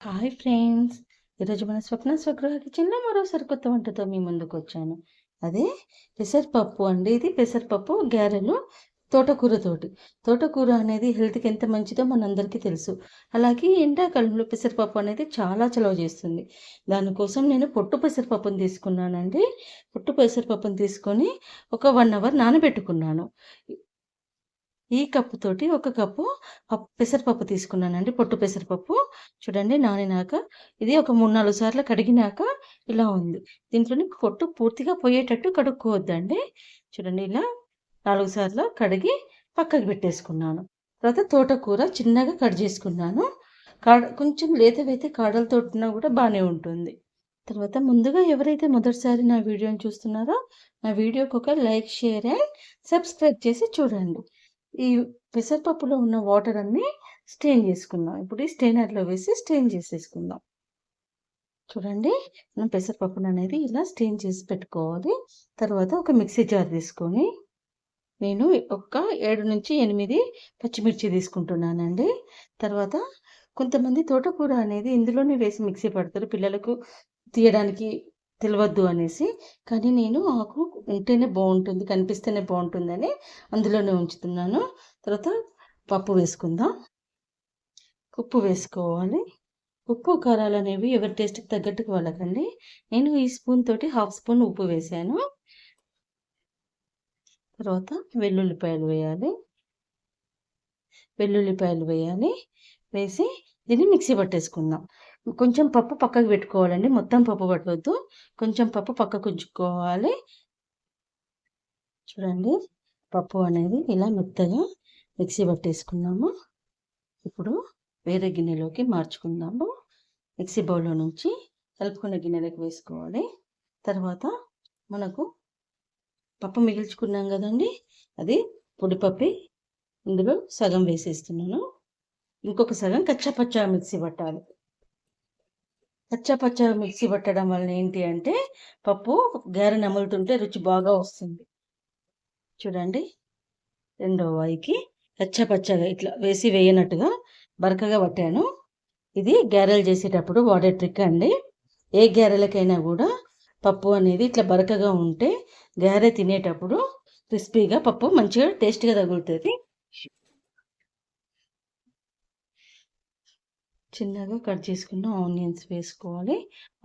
Hi friends! ఈరోజు మన స్వప్న స్వగృహ కిచెన్‌లో మరోసారి కొత్త వంటతో మీ ముందుకొచ్చాను. అదే పెసరపప్పు అండి. ఇది పెసరపప్పు, గారెలు తోటకూరతోటి. తోటకూర అనేది హెల్త్‌కి ఎంత మంచిదో మనందరికీ తెలుసు. అలాగే ఎండాకాలంలో పెసరపప్పు అనేది చాలా చలవ చేస్తుంది. దానికోసం నేను పొట్టు పెసరపప్పును తీసుకున్నానండి. పొట్టు పెసరపప్పును తీసుకొని ఒక వన్ అవర్ నానబెట్టుకున్నాను. ఈ కప్పుతోటి ఒక కప్పు పప్ పెసరపప్పు తీసుకున్నానండి. పొట్టు పెసరపప్పు. చూడండి నానినాక ఇది ఒక 3, 4 సార్లు కడిగినాక ఇలా ఉంది. దీంట్లోని పొట్టు పూర్తిగా పోయేటట్టు కడుక్కోవద్దండి. చూడండి ఇలా నాలుగు సార్లు కడిగి పక్కకు పెట్టేసుకున్నాను. తర్వాత తోటకూర చిన్నగా కట్ చేసుకున్నాను. కాడ కొంచెం లేతవైతే కాడలతో ఉన్నా కూడా బాగానే ఉంటుంది. తర్వాత ముందుగా ఎవరైతే మొదటిసారి నా వీడియోని చూస్తున్నారో నా వీడియోకి ఒక లైక్, షేర్ అండ్ సబ్స్క్రైబ్ చేసి చూడండి. ఈ పెసరపప్పులో ఉన్న వాటర్ అన్నీ స్టెయిన్ చేసుకుందాం. ఇప్పుడు ఈ స్టెయినర్లో వేసి స్టెయిన్ చేసేసుకుందాం. చూడండి మనం పెసరపప్పును అనేది ఇలా స్టెయిన్ చేసి పెట్టుకోవాలి. తర్వాత ఒక మిక్సీ జార్ తీసుకొని నేను ఒక 7-8 పచ్చిమిర్చి తీసుకుంటున్నానండి. తర్వాత కొంతమంది తోటకూర అనేది ఇందులోనే వేసి మిక్సీ పడతారు. పిల్లలకు తీయడానికి తెలియద్దు అనేసి. కానీ నేను ఆకు ఉంటేనే బాగుంటుంది కనిపిస్తేనే బాగుంటుందని అందులోనే ఉంచుతున్నాను. తర్వాత పప్పు వేసుకుందాం. ఉప్పు వేసుకోవాలి. ఉప్పు, కారాలు అనేవి ఎవరి టేస్ట్‌కి తగ్గట్టుకు వాళ్ళకండి. నేను ఈ స్పూన్ తోటి హాఫ్ స్పూన్ ఉప్పు వేసాను తర్వాత వెల్లుల్లిపాయలు వేయాలి. వెల్లుల్లిపాయలు వేయాలి. వేసి దీన్ని మిక్సీ పట్టేసుకుందాం. కొంచెం పప్పు పక్కకు పెట్టుకోవాలండి. మొత్తం పప్పు పట్టవద్దు కొంచెం పప్పు పక్కకు ఉంచుకోవాలి. చూడండి పప్పు అనేది ఇలా మెత్తగా మిక్సీ పట్టేసుకున్నాము. ఇప్పుడు వేరే గిన్నెలోకి మార్చుకుందాము. మిక్సీ బౌల్‌లో నుంచి కలుపుకున్న గిన్నెలోకి వేసుకోవాలి. తర్వాత మనకు పప్పు మిగిల్చుకున్నాం కదండి అది పొడిపప్పి ఇందులో సగం వేసేస్తున్నాను. ఇంకొక సగం కచ్చపచ్చ మిక్సీ పట్టాలి. పచ్చపచ్చ మిక్సీ పట్టడం వలన ఏంటి అంటే పప్పు గారె నములుతుంటే రుచి బాగా వస్తుంది. చూడండి. రెండో వాయికి పచ్చపచ్చగా ఇట్లా వేసి వేయనట్టుగా బరకగా పట్టాను. ఇది గారెలు చేసేటప్పుడు వాడే ట్రిక్ అండి. ఏ గారెలకైనా కూడా పప్పు అనేది ఇట్లా బరకగా ఉంటే గారె తినేటప్పుడు క్రిస్పీగా పప్పు మంచిగా టేస్ట్‌గా తగులుతుంది చిన్నగా కట్ చేసుకున్న ఆనియన్స్ వేసుకోవాలి.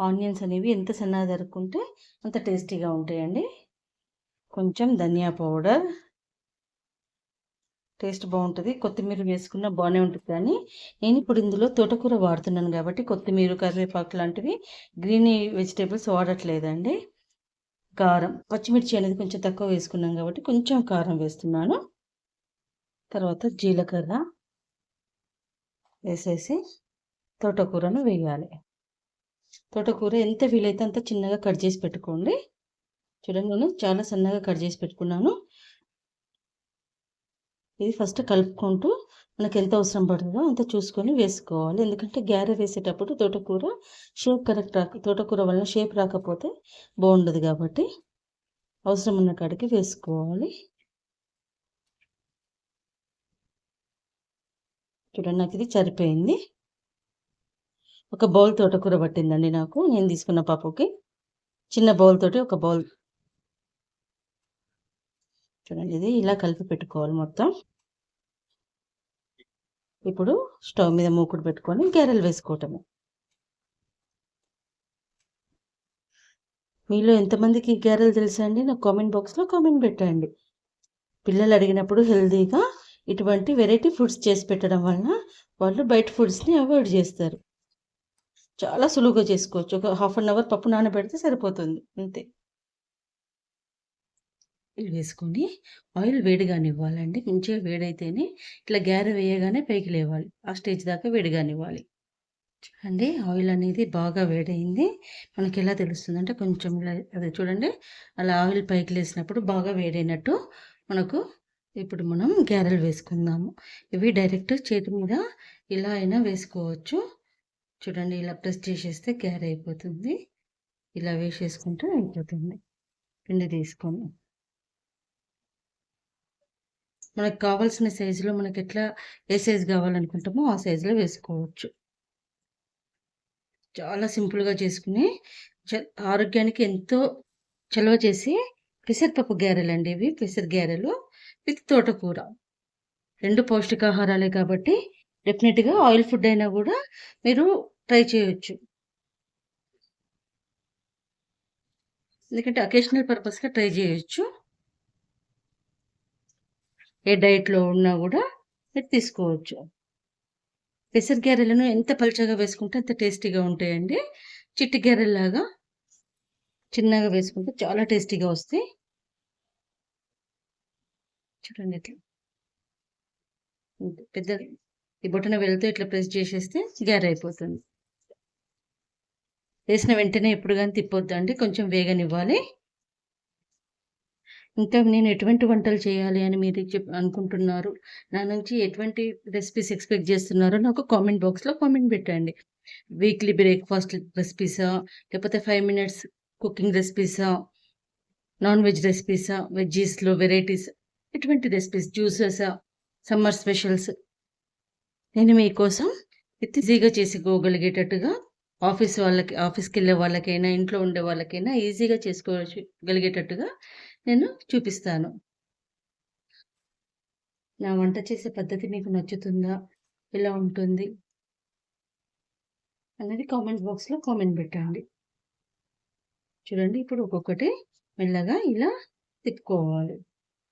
ఆనియన్స్ అనేవి ఎంత సన్నగా దొరుకుంటే అంత టేస్టీగా ఉంటాయండి. కొంచెం ధనియా పౌడర్. టేస్ట్ బాగుంటుంది కొత్తిమీర వేసుకున్నా బాగానే ఉంటుంది కానీ నేను ఇప్పుడు ఇందులో తోటకూర వాడుతున్నాను కాబట్టి కొత్తిమీర, కరివేపాకు లాంటివి గ్రీన్ వెజిటేబుల్స్ వాడట్లేదండి. కారం, పచ్చిమిర్చి అనేది కొంచెం తక్కువ వేసుకున్నాం కాబట్టి కొంచెం కారం వేస్తున్నాను. తర్వాత జీలకర్ర వేసేసి తోటకూరను వేయాలి. తోటకూర ఎంత వీలైతే అంత చిన్నగా కట్ చేసి పెట్టుకోండి. చూడండి నేను చాలా సన్నగా కట్ చేసి పెట్టుకున్నాను. ఇది ఫస్ట్ కలుపుకుంటూ మనకు ఎంత అవసరం పడుతుందో అంత చూసుకొని వేసుకోవాలి. ఎందుకంటే గ్యారె వేసేటప్పుడు తోటకూర షేప్ కరెక్ట్ రాక తోటకూర వలన షేప్ రాకపోతే బాగుండదు కాబట్టి అవసరం ఉన్న కాడికి వేసుకోవాలి. చూడండి నాకు ఇది సరిపోయింది. ఒక బౌల్ తోటకూర పట్టిందండి నాకు. నేను తీసుకున్న పప్పుకి. చిన్న బౌల్ తోటి ఒక బౌల్ చూడండి ఇది ఇలా కలిపి పెట్టుకోవాలి మొత్తం. ఇప్పుడు స్టవ్ మీద మూకుడు పెట్టుకొని గెరెలు వేసుకోవటము మీలో ఎంతమందికి గెరెలు తెలుసండి? నాకు కామెంట్ బాక్స్‌లో కామెంట్ పెట్టండి. పిల్లలు అడిగినప్పుడు హెల్తీగా ఇటువంటి వెరైటీ ఫుడ్స్ చేసి పెట్టడం వలన వాళ్ళు బయట ఫుడ్స్‌ని అవాయిడ్ చేస్తారు. చాలా సులువుగా చేసుకోవచ్చు. ఒక హాఫ్ అన్ అవర్ పప్పు నానబెడితే సరిపోతుంది. అంతే. వేసుకొని ఆయిల్ వేడిగానివ్వాలండి. మంచిగా వేడైతేనే ఇట్లా గ్యారె వేయగానే పైకి లేవాలి. ఆ స్టేజ్ దాకా వేడిగానివ్వాలి. చూడండి ఆయిల్ అనేది బాగా వేడైంది మనకి ఎలా తెలుస్తుందంటే కొంచెం ఇలా అదే చూడండి అలా ఆయిల్ పైకి లేసినప్పుడు బాగా వేడైనట్టు మనకు ఇప్పుడు మనం గ్యారెలు వేసుకుందాము. ఇవి డైరెక్ట్ చేతి మీద ఇలా అయినా వేసుకోవచ్చు. చూడండి ఇలా ప్రెస్ చేసేస్తే క్యారీ అయిపోతుంది. ఇలా వేసేసుకుంటే అయిపోతుంది. పిండి తీసుకొని. మనకు కావాల్సిన సైజులో మనకెట్లా ఏ సైజ్ కావాలనుకుంటామో ఆ సైజులో వేసుకోవచ్చు. చాలా సింపుల్‌గా చేసుకుని చ ఆరోగ్యానికి ఎంతో చలవ చేసి పెసరపప్పు గారెలండి ఇవి. పెసర గారెలు విత్ తోటకూర. రెండు పౌష్టికాహారాలే కాబట్టి డెఫినెట్గా ఆయిల్ ఫుడ్ అయినా కూడా మీరు ట్రై చేయొచ్చు. ఎందుకంటే అకేషనల్ పర్పస్‌గా ట్రై చేయొచ్చు ఏ డైట్‌లో ఉన్నా కూడా మీరు తీసుకోవచ్చు. పెసర గారెలను ఎంత పలుచగా వేసుకుంటే అంత టేస్టీగా ఉంటాయండి. చిట్టి గారెల్లాగా చిన్నగా వేసుకుంటే చాలా టేస్టీగా వస్తాయి. చూడండి ఇట్లా. పెద్ద ఈ బొట్టన వెళ్తూ ఇట్లా ప్రెస్ చేసేస్తే గారె అయిపోతుంది. వేసిన వెంటనే ఎప్పుడు కానీ తిప్పొద్దండి. కొంచెం వేగనివ్వాలి. ఇంకా నేను ఎటువంటి వంటలు చేయాలి అని మీరు చెప్ అనుకుంటున్నారు? నా నుంచి ఎటువంటి రెసిపీస్ ఎక్స్‌పెక్ట్ చేస్తున్నారో నాకు కామెంట్ బాక్స్‌లో కామెంట్ పెట్టండి. వీక్లీ బ్రేక్‌ఫాస్ట్ రెసిపీసా? లేకపోతే ఫైవ్ మినిట్స్ కుకింగ్ రెసిపీసా? నాన్ వెజ్ రెసిపీసా? వెజ్జీస్‌లో వెరైటీస్ ఎటువంటి రెసిపీస్ జ్యూసెసా? సమ్మర్ స్పెషల్స్ నేను మీకోసం విత్ ఈజీగా చేసుకోగలిగేటట్టుగా ఆఫీస్ వాళ్ళకి ఆఫీస్కి వెళ్ళే వాళ్ళకైనా, ఇంట్లో ఉండే వాళ్ళకైనా ఈజీగా చేసుకోవచ్చు గలిగేటట్టుగా నేను చూపిస్తాను. నా వంట చేసే పద్ధతి మీకు నచ్చుతుందా? ఎలా ఉంటుంది? అనేది కామెంట్ బాక్స్‌లో కామెంట్ పెట్టండి. చూడండి ఇప్పుడు ఒక్కొక్కటి మెల్లగా ఇలా తిప్పుకోవాలి.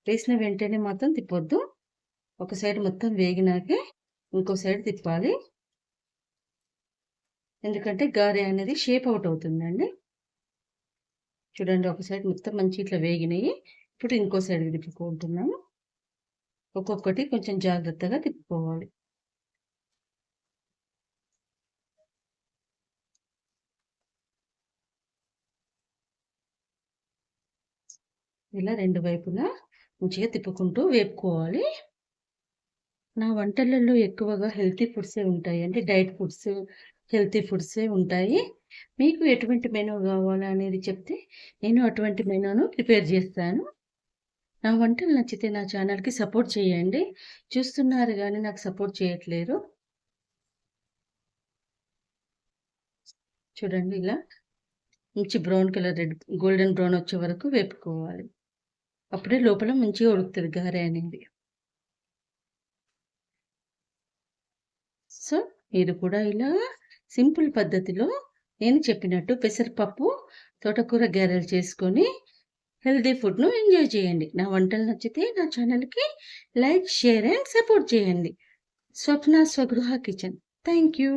వేసిన వెంటనే మాత్రం తిప్పొద్దు. ఒక సైడ్ మొత్తం వేగినాకే ఇంకో సైడ్ తిప్పాలి. ఎందుకంటే గారె అనేది షేప్ అవుట్ అవుతుందండి. చూడండి ఒక సైడ్ మొత్తం మంచి ఇట్లా వేగినాయి ఇప్పుడు ఇంకో సైడ్ తిప్పుకుంటున్నాము. ఒక్కొక్కటి కొంచెం జాగ్రత్తగా తిప్పుకోవాలి. ఇలా రెండు వైపులా మంచిగా తిప్పుకుంటూ వేపుకోవాలి. నా వంటలలో ఎక్కువగా హెల్తీ ఫుడ్సే ఉంటాయి. అంటే డైట్ ఫుడ్స్, హెల్తీ ఫుడ్సే ఉంటాయి. మీకు ఎటువంటి మెనూ కావాలనేది అనేది చెప్తే నేను అటువంటి మెనూను ప్రిపేర్ చేస్తాను నా వంటలు నచ్చితే నా ఛానల్‌కి సపోర్ట్ చేయండి. చూస్తున్నారు కానీ నాకు సపోర్ట్ చేయట్లేరు. చూడండి ఇలా మంచి brown colour red golden brown వచ్చే వరకు వేపుకోవాలి. అప్పుడే లోపల మంచిగా ఉడుకుతుంది గారె అనేది. సో, మీరు కూడా ఇలా సింపుల్ పద్ధతిలో నేను చెప్పినట్టు పెసరపప్పు, తోటకూర గారెలు చేసుకొని హెల్తీ ఫుడ్‌ను ఎంజాయ్ చేయండి. నా వంటలు నచ్చితే నా ఛానల్‌కి లైక్, షేర్ అండ్ సపోర్ట్ చేయండి. Swapna Swagruha kitchen. Thank you.